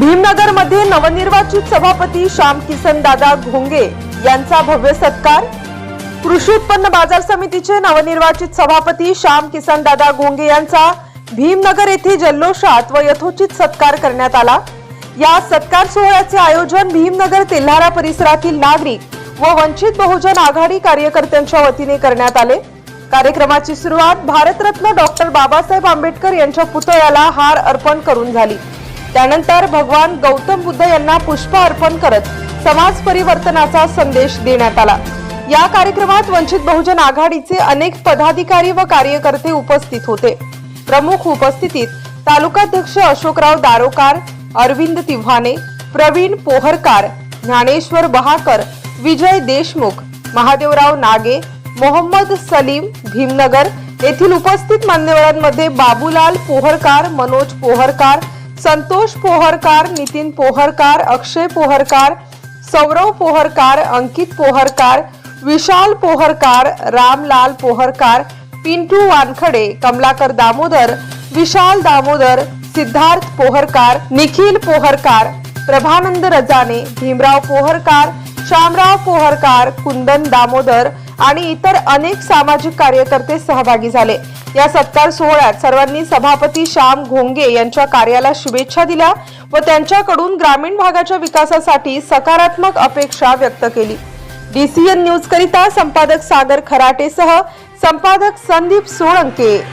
भीमनगरमध्ये नवनिर्वाचित सभापती श्याम किसन दादा घोंगे यांचा भव्य सत्कार. कृषी उत्पन्न बाजार समितीचे नवनिर्वाचित सभापती श्याम किसन दादा घोंगे यांचा भीमनगर येथे जल्लोषात व यथोचित सत्कार करण्यात आला. या सत्कार सोहळ्याचे आयोजन भीमनगर तेल्हारा परिसरातील नागरिक व वंचित बहुजन आघाडी कार्यकर्त्यांच्या वतीने करण्यात आले. कार्यक्रमाची सुरुवात भारतरत्न डॉक्टर बाबासाहेब आंबेडकर यांच्या पुतळ्याला हार अर्पण करून झाली. त्यानंतर भगवान गौतम बुद्ध यांना पुष्प अर्पण करत समाज परिवर्तनाचा संदेश देण्यात आला. या कार्यक्रमात वंचित बहुजन आघाडीचे अनेक पदाधिकारी व कार्यकर्ते उपस्थित होते. प्रमुख उपस्थितीत तालुकाध्यक्ष अशोकराव दारोकार अरविंद तिव्हाणे प्रवीण पोहरकार ज्ञानेश्वर बहाकर विजय देशमुख महादेवराव नागे मोहम्मद सलीम भीमनगर येथील उपस्थित मान्यवरांमध्ये बाबूलाल पोहरकार मनोज पोहरकार संतोष पोहरकार नितीन पोहरकार अक्षय पोहरकार सौरव पोहरकार अंकित पोहरकार विशाल पोहरकार रामलाल पोहरकार पिंटू वानखडे कमलाकर दामोदर विशाल दामोदर सिद्धार्थ पोहरकार निखिल पोहरकार प्रभानंद रजाने भीमराव पोहरकार श्यामराव पोहरकार कुंदन दामोदर आणि इतर अनेक सामाजिक कार्यकर्ते सहभागी झाले. या सत्कार सोहळ्यात सर्वांनी सभापती श्याम घोंगे यांच्या कार्याला शुभेच्छा दिल्या व त्यांच्याकडून ग्रामीण भागाच्या विकासासाठी सकारात्मक अपेक्षा व्यक्त केली. डीसीएन न्यूज करिता संपादक सागर खराटेसह संपादक संदीप सोळंके.